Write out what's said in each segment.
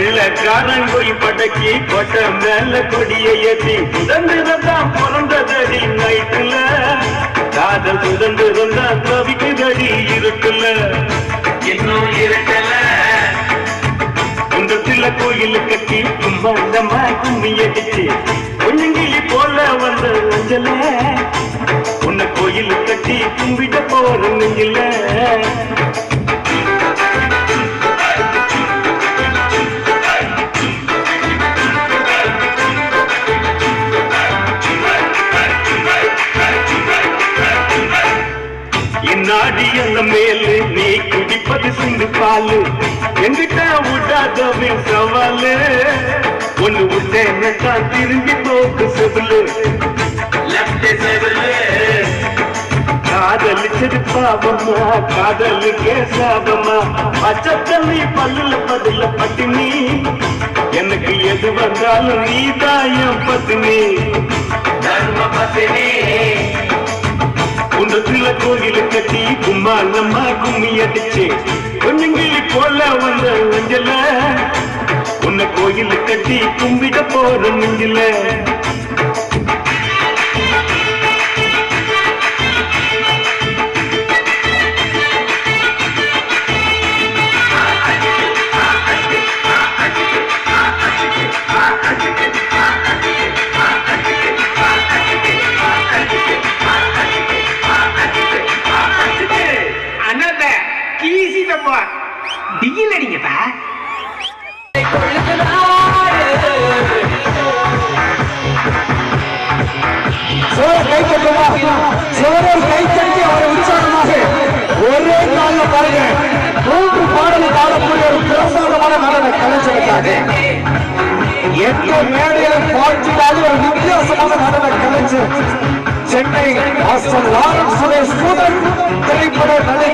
கள்ளக்காரங்கோய் படக்கி கொட்ட மேல கொடியை ஏத்தி சுதந்திரம் பிறந்ததடி நைட்டுல. காதல் சுதந்திரம் தவிக்குதடி இருக்குல்ல இன்னும் இருக்கல. குன்றத்தில் கோயில் கட்டி கும்பாண்டமா கும்மி அடிச்சு பொண்ணுங்கிளி போல வந்த அஞ்சல. உன்னை கோயில் கட்டி கும்பிட போற நெஞ்சில. அந்த மேலு நீ குடிப்பது சிந்து பாலு. எங்கிட்ட விடாதவன் சவாலு. ஒண்ணு விட்டேன்னா திரும்பி போக்கு செவிலு. காதலிச்சது பாவமா? காதலுக்கே சாபமா? பச்சை தண்ணி பல்லுல பதில பட்டினி. எனக்கு எது வந்தாலும் நீ தாயம் பத்தினி. தர்ம பத்தினி. குன்றத்துல கோயில கட்டி கும்மாளம்மா கும்மி அடிச்சு. கொஞ்சங்கிளி போல வந்த நெஞ்சல. உன்னை கோயில் கட்டி கும்பிட போற நெஞ்சில. எட்டு மேடையில பாட்டிலாக ஒரு வித்தியாசமான நடன கலைஞர் சென்னை மாஸ்டர் லாரன்ஸ் உடைய ஸ்டூடெண்ட் திரைப்பட நலை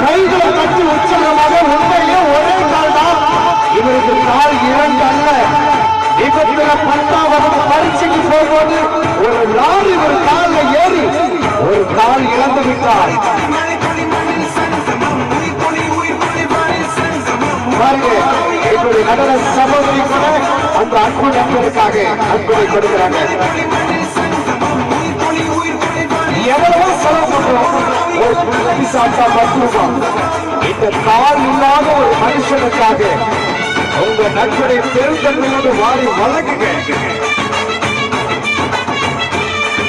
கைகளை கட்டி உற்சாகமாக உண்மையிலே ஒரே கால் தான் இவருக்கு கால் இரண்டு அல்ல. விபத்துல பத்தாம் வகுப்பு பரீட்சைக்கு போகும்போது ஒரு லாரி ஒரு காலில் ஏறி ஒரு கால் இழந்து விட்டார். இப்படி நடன சகோதரி கூட அந்த அன்பு நண்பருக்காக அன்புரை கொடுக்கிறாங்க. எவ்வளவோ செலவு பண்றோம். ஒரு புள்ளி சாப்பிட்டா பத்து இந்த கால் இல்லாத ஒரு மனுஷனுக்காக உங்க நண்பரை பெருந்தன்மையோடு வாரி வழங்குங்க.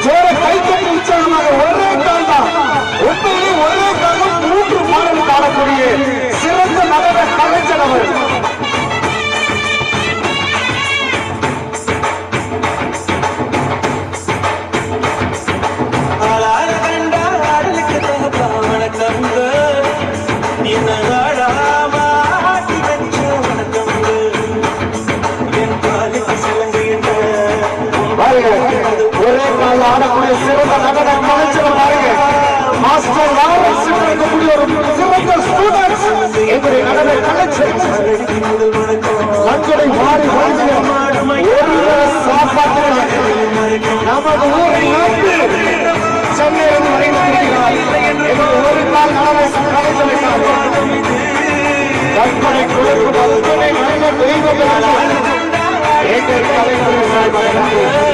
ஜோர கைத்தட்டி உற்சாகமாக ஒரே ஒரு கொடுக்கும் அத்தனை நல்ல தெய்வங்கள் எங்கள் கலைஞரை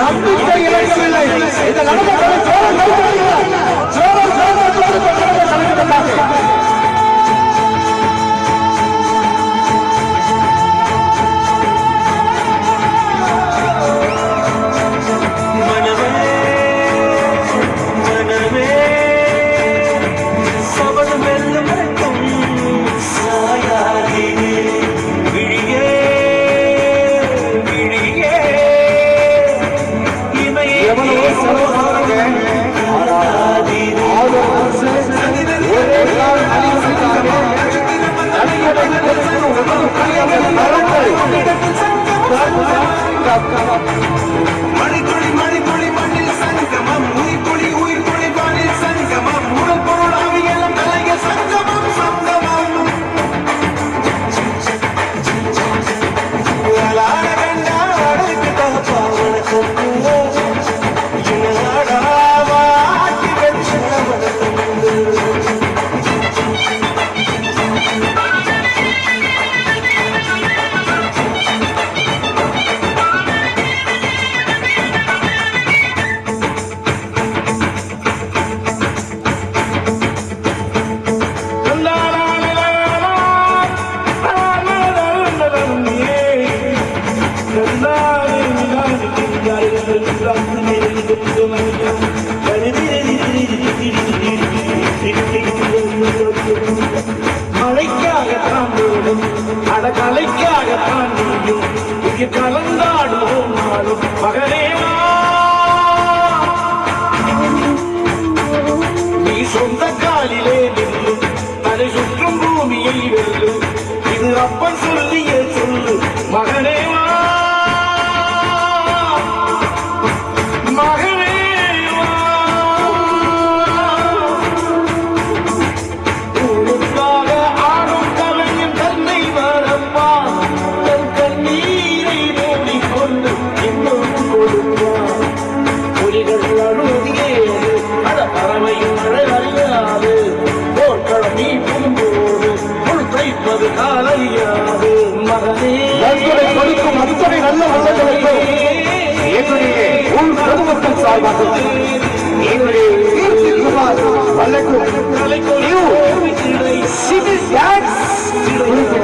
நம்பிக்கை இழக்கவில்லை. இந்த நடந்த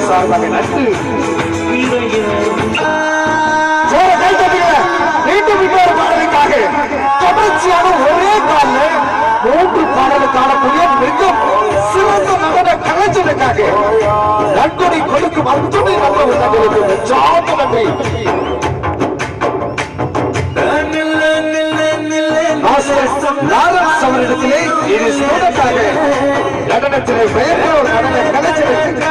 சார்பாக நட்டு கை தட்டுகிற மீண்டும் இன்னொரு பாடலுக்காக தொடர்ச்சியான ஒரே பாடல மூன்று பாடல் காணக்கூடிய மிக சிறந்த நடன கலைஞனுக்காக நன்கொடை கொடுக்கும் அத்துணை நல்ல உள்ளவர்களுக்கு நன்றி. லாரன்ஸ் அவரிடத்திலே இது சூடக்காக நடனத்திலே பெயர்ந்த ஒரு நடன கலைஞருக்கு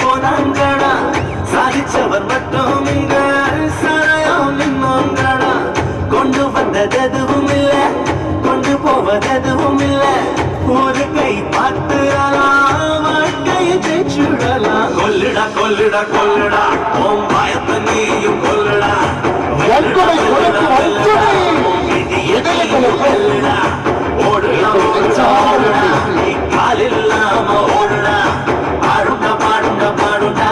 போனாங்கடா சாதிச்சவர் மட்டும் கொல்லுடா கொல்லுடா. ஓம் பயத்தை நீயும் கொல்லுடா. வன்கொடை கொலைக்கு வன்கொடை. இதய கொலைக்கு ஓடுலாம் சாடுடா கால் இல்லாம ஓடுடா. பாடுண்டா பாடுண்டா பாடுண்டா.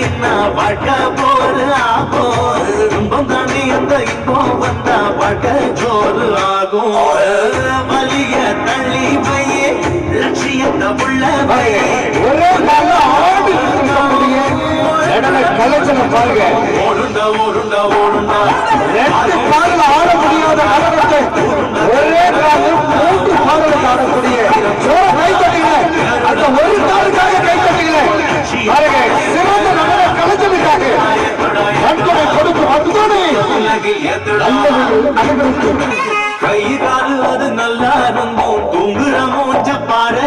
என்ன வாழ்க்கை போரு ஆகும்? இன்பம் தானே அந்த இன்பம் வந்தா வாழ்க்கை ஜோரு ஆகும்? வலிய தள்ளி பையே லட்சியத்தை உள்ள பையே பாருங்க. ஓடுண்டா ஓடுண்டா ஓடுண்டா. ரெண்டு பாடல ஆட முடியாத நடனத்தை ஒரே காலில் மூன்று பாடல் ஆடக்கூடிய கை தட்டிங்களேன் பாருங்க. கொடுக்கும் அது நல்லா இருந்தோம் தூங்குற மூஞ்ச பாரு.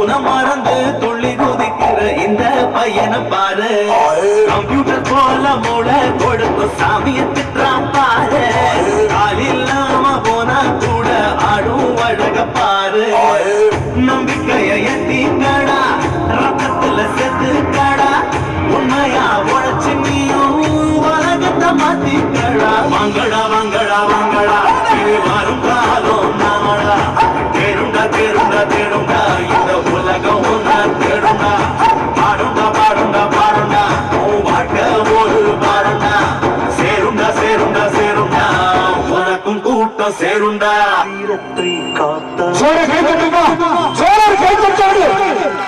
உன மறந்து துள்ளி குதிக்கிற இந்த பையனை பாரு. கம்ப்யூட்டர் போல மூட கொடுத்து சாமியை திட்டுறான் பாரு. காலில்லாம போனா கூட ஆடும் அழக பாரு. நம்பி கூட்டம் சேருண்டா சோழர் கை தட்டுமா? சோழர் கை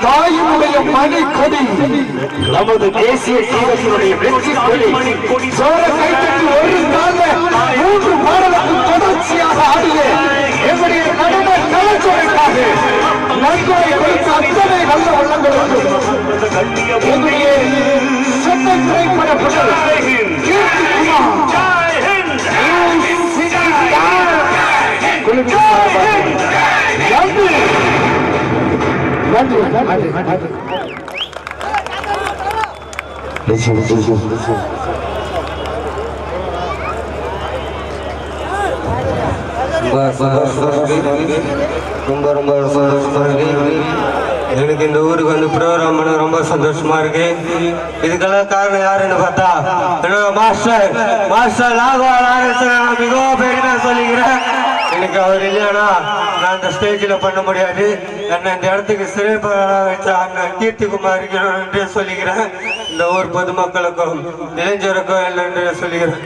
தாயினுடைய மணி கொடி நமது தேசிய கீதத்தினுடைய வெற்றி கொடி. சோழர் கை தட்டி ஒரு நாள்ல மூன்று பாடலுக்கு தொடர்ச்சியாக ஆடிய எங்களுடைய நடன கலைச்சொலைக்காக நன்கொடை வைத்த அத்தனை நல்ல உள்ளங்களுக்கும் எங்களுடைய சென்னை திரைப்பட புகழ். கீர்த்திகுமார் குழுவின் ரொம்ப ரொம்ப ரொம்ப சந்தோஷமா இருக்கு எனக்கு இந்த ஊருக்கு வந்து ப்ரோக்ராம் பண்ண ரொம்ப சந்தோஷமா இருக்கு. இதுக்கெல்லாம் காரணம் யாருன்னு பார்த்தா என்னோட மாஸ்டர் மாஸ்டர் நான் மிகவும் பெருமையா சொல்லிக்கிறேன். எனக்கு அவர் இல்லையானா? நான் அந்த ஸ்டேஜில் பண்ண முடியாது. என்னை இந்த இடத்துக்கு சிறைப்பட வச்ச அண்ணன் கீர்த்திகுமாருக்கு நன்றி சொல்லிக்கிறேன். இந்த ஊர் பொதுமக்களுக்கும் இளைஞருக்கும் எல்லாம் சொல்லிக்கிறேன்.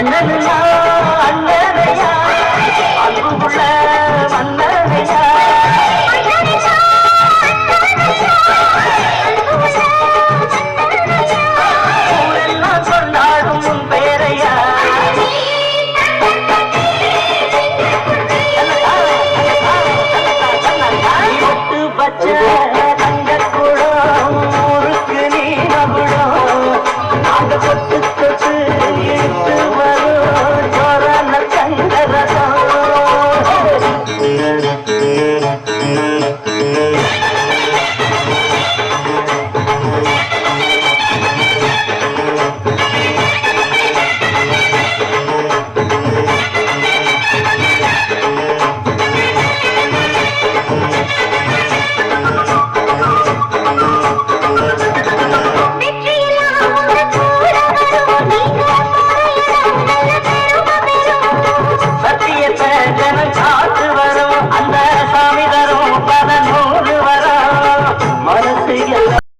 அண்ணன்